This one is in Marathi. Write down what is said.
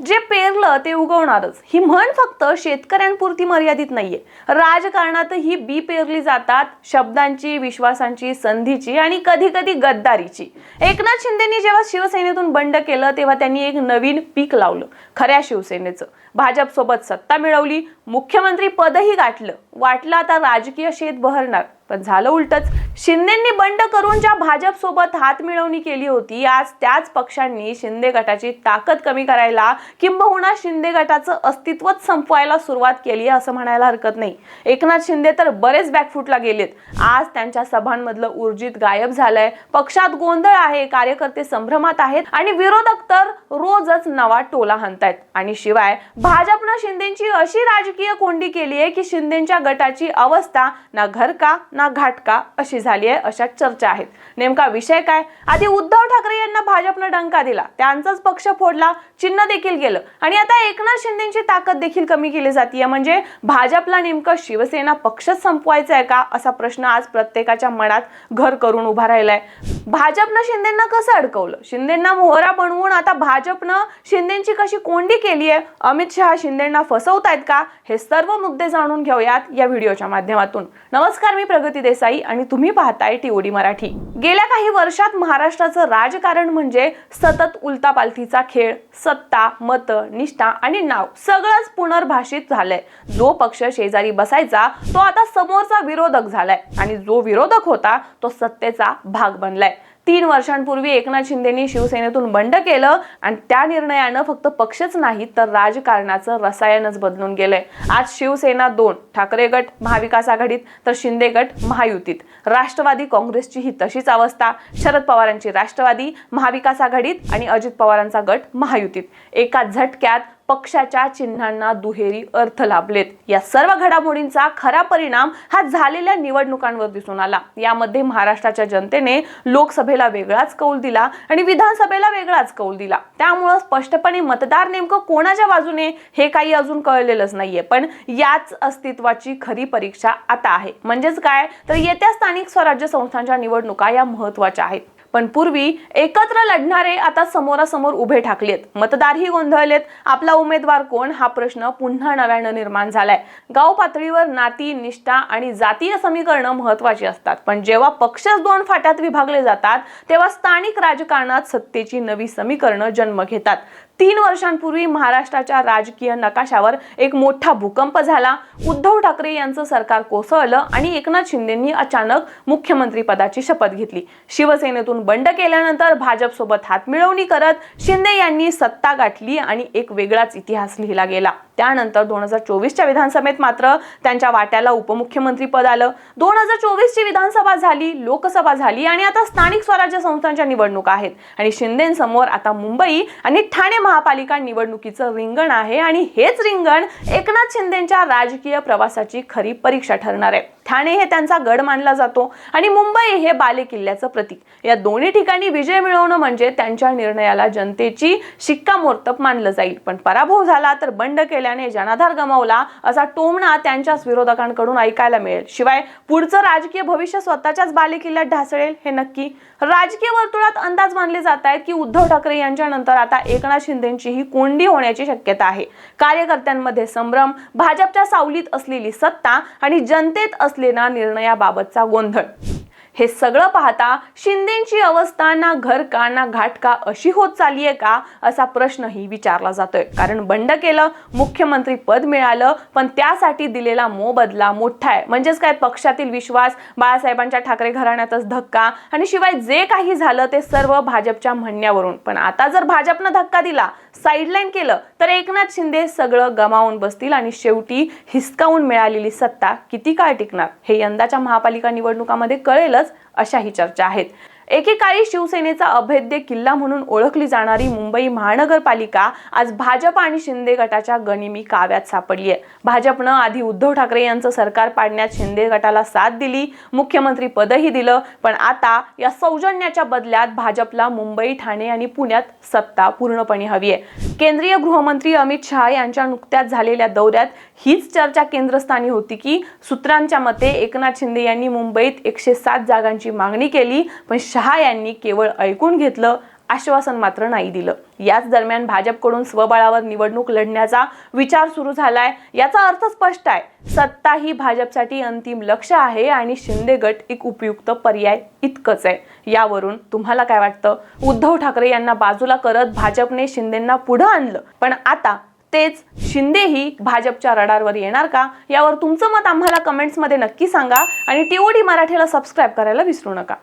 जे पेरलं ते उगवणारच. ही म्हण फक्त शेतकऱ्यांपुरती मर्यादित नाहीये. राजकारणातही बी पेरली जातात शब्दांची विश्वासांची संधीची आणि कधी कधी गद्दारीची. एकनाथ शिंदेनी जेव्हा शिवसेनेतून बंड केलं तेव्हा त्यांनी एक नवीन पीक लावलं खऱ्या शिवसेनेचं. भाजप सोबत सत्ता मिळवली मुख्यमंत्री पदही गाठलं. वाटलं आता राजकीय शेत बहरणार. पण झालं उलटच. शिंदेंनी बंड करून ज्या भाजप सोबत हात मिळवणी केली होती आज त्याच पक्षांनी शिंदे गटाची ताकद कमी करायला किंबहुना शिंदे गटाचं अस्तित्वच संपवायला सुरुवात केली असं म्हणायला हरकत नाही. एकनाथ शिंदे तर बरेच बॅकफूटला गेलेत. आज त्यांच्या सभांमधलं ऊर्जित गायब झालंय. पक्षात गोंधळ आहे कार्यकर्ते संभ्रमात आहेत आणि विरोधक तर रोजच नवा टोला हाणतायत. आणि शिवाय भाजपनं शिंदेची अशी राजकीय कोंडी केली आहे की शिंदेच्या गटाची अवस्था ना घर का ना घाटका अशी झाली आहे अशा चर्चा आहेत. नेमका विषय काय? आधी उद्धव ठाकरे यांना भाजपनं डंका दिला. त्यांचाच पक्ष फोडला चिन्ह देखील गेलं. आणि आता एकनाथ शिंदेची ताकद देखील कमी केली जाते म्हणजे भाजपला नेमकं शिवसेना पक्षच संपवायचा आहे का? असा प्रश्न आज प्रत्येकाच्या मनात घर करून उभा राहिलाय. भाजपनं शिंदेना कसं अडकवलं? शिंदेना मोहरा बनवून आता भाजपनं शिंदेची कशी कोंडी केली आहे अमित शहा शिंदेना फसवतायत का? हे सर्व मुद्दे जाणून घेऊयात या व्हिडिओच्या माध्यमातून. नमस्कार मी प्रगती देसाई आणि तुम्ही पाहताय टीओडी मराठी. गेल्या काही वर्षात महाराष्ट्राचं राजकारण म्हणजे सतत उलतापालथीचा खेळ सत्ता मत निष्ठा आणि नाव सगळंच पुनर्भाषित झालंय. जो पक्ष शेजारी बसायचा तो आता समोरचा विरोधक झालाय आणि जो विरोधक होता तो सत्तेचा भाग बनलाय. तीन वर्षांपूर्वी एकनाथ शिंदेनी शिवसेनेतून बंड केलं आणि त्या निर्णयानं फक्त पक्षच नाही तर राजकारणाचं रसायनच बदलून गेलंय. आज शिवसेना दोन ठाकरे गट महाविकास आघाडीत तर शिंदे गट महायुतीत. राष्ट्रवादी काँग्रेसची ही तशीच अवस्था. शरद पवारांची राष्ट्रवादी महाविकास आघाडीत आणि अजित पवारांचा गट महायुतीत. एका झटक्यात पक्षाच्या चिन्हांना दुहेरी अर्थ लाभलेत. या सर्व घडामोडींचा खरा परिणाम हा झालेल्या निवडणुकांवर दिसून आला. यामध्ये महाराष्ट्राच्या जनतेने लोकसभेला वेगळाच कौल दिला आणि विधानसभेला वेगळाच कौल दिला. त्यामुळं स्पष्टपणे मतदार नेमकं कोणाच्या बाजूने हे काही अजून कळलेलंच नाहीये. पण याच अस्तित्वाची खरी परीक्षा आता आहे. म्हणजेच काय? तर येत्या स्थानिक स्वराज्य संस्थांच्या निवडणुका या महत्त्वाच्या आहेत. पण पूर्वी एकत्र लढणारे आता समोरासमोर उभे ठाकलेत. मतदारही गोंधळलेत. आपला उमेदवार कोण? हा प्रश्न पुन्हा नव्यानं निर्माण झालाय. गाव पातळीवर नाती निष्ठा आणि जातीय समीकरणं महत्वाची असतात. पण जेव्हा पक्षच दोन फाट्यात विभागले जातात तेव्हा स्थानिक राजकारणात सत्तेची नवी समीकरणं जन्म घेतात. तीन वर्षांपूर्वी महाराष्ट्राच्या राजकीय नकाशावर एक मोठा भूकंप झाला. उद्धव ठाकरे यांचं सरकार कोसळलं आणि एकनाथ शिंदेंनी अचानक मुख्यमंत्री पदाची शपथ घेतली. शिवसेनेतून बंड केल्यानंतर भाजपसोबत हातमिळवणी हात मिळवणी करत शिंदे यांनी सत्ता गाठली आणि एक वेगळाच इतिहास लिहिला गेला. त्यानंतर दोन हजार चोवीसच्या विधानसभेत मात्र त्यांच्या वाट्याला उपमुख्यमंत्री पद आलं. दोन हजार चोवीसची विधानसभा झाली लोकसभा झाली आणि आता स्थानिक स्वराज्य संस्थांच्या निवडणुका आहेत. आणि शिंदेसमोर आता मुंबई आणि ठाणे महापालिका निवडणुकीचं रिंगण आहे आणि हेच रिंगण एकनाथ शिंदेच्या राजकीय प्रवासाची खरी परीक्षा ठरणार आहे. ठाणे हे त्यांचा गड मानला जातो आणि मुंबई हे बाले किल्ल्याचं प्रतीक. या दोन्ही ठिकाणी विजय मिळवणं म्हणजे त्यांच्या निर्णयाला जनतेची शिक्कामोर्तब मानलं जाईल. पण पराभव झाला तर बंड केल्याने जनाधार गमावला असा टोमणा त्यांच्याच विरोधकांकडून ऐकायला मिळेल. शिवाय पुढचं राजकीय भविष्य स्वतःच्याच बालेकिल्ल्यात ढासळेल हे नक्की. राजकीय वर्तुळात अंदाज मानले जात आहेत की उद्धव ठाकरे यांच्या नंतर आता एकनाथ शिंदेची ही कोंडी होण्याची शक्यता आहे. कार्यकर्त्यांमध्ये संभ्रम भाजपच्या सावलीत असलेली सत्ता आणि जनतेत असलेला निर्णयाबाबतचा गोंधळ. हे सगळं पाहता शिंदेची अवस्था ना घर का ना घाट का अशी होत चालली आहे का असा प्रश्नही विचारला जातोय. कारण बंड केलं मुख्यमंत्री पद मिळालं पण त्यासाठी दिलेला मोबदला मोठा आहे. म्हणजेच काय पक्षातील विश्वास बाळासाहेबांच्या ठाकरे घराण्यातच धक्का आणि शिवाय जे काही झालं ते सर्व भाजपच्या म्हणण्यावरून. पण आता जर भाजपनं धक्का दिला साईडलाईन केलं तर एकनाथ शिंदे सगळं गमावून बसतील आणि शेवटी हिसकावून मिळालेली सत्ता किती काळ टिकणार हे यंदाच्या महापालिका निवडणुकामध्ये कळेलच अशाही चर्चा आहेत. एकेकाळी शिवसेनेचा अभेद्य किल्ला म्हणून ओळखली जाणारी मुंबई महानगरपालिका आज भाजप आणि शिंदे गटाच्या गनिमी काव्यात सापडली आहे. भाजपनं आधी उद्धव ठाकरे यांचं सरकार पाडण्यात शिंदे गटाला साथ दिली मुख्यमंत्री पदही दिलं पण आता या सौजन्याच्या बदल्यात भाजपला मुंबई ठाणे आणि पुण्यात सत्ता पूर्णपणे हवी आहे. केंद्रीय गृहमंत्री अमित शहा यांच्या नुकत्याच झालेल्या दौऱ्यात हीच चर्चा केंद्रस्थानी होती की सूत्रांच्या मते एकनाथ शिंदे यांनी मुंबईत एकशे सात जागांची मागणी केली पण शहा यांनी केवळ ऐकून घेतलं आश्वासन मात्र नाही दिलं. याच दरम्यान भाजपकडून स्वबळावर निवडणूक लढण्याचा विचार सुरू झालाय. याचा अर्थ स्पष्ट आहे. सत्ता ही भाजपसाठी अंतिम लक्ष आहे आणि शिंदे गट एक उपयुक्त पर्याय इतकंच आहे. यावरून तुम्हाला काय वाटतं? उद्धव ठाकरे यांना बाजूला करत भाजपने शिंदेंना पुढं आणलं? पण आता तेच शिंदेही भाजपच्या रडारवर येणार का? यावर तुमचं मत आम्हाला कमेंट्समध्ये नक्की सांगा आणि टीओडी मराठीला सबस्क्राईब करायला विसरू नका.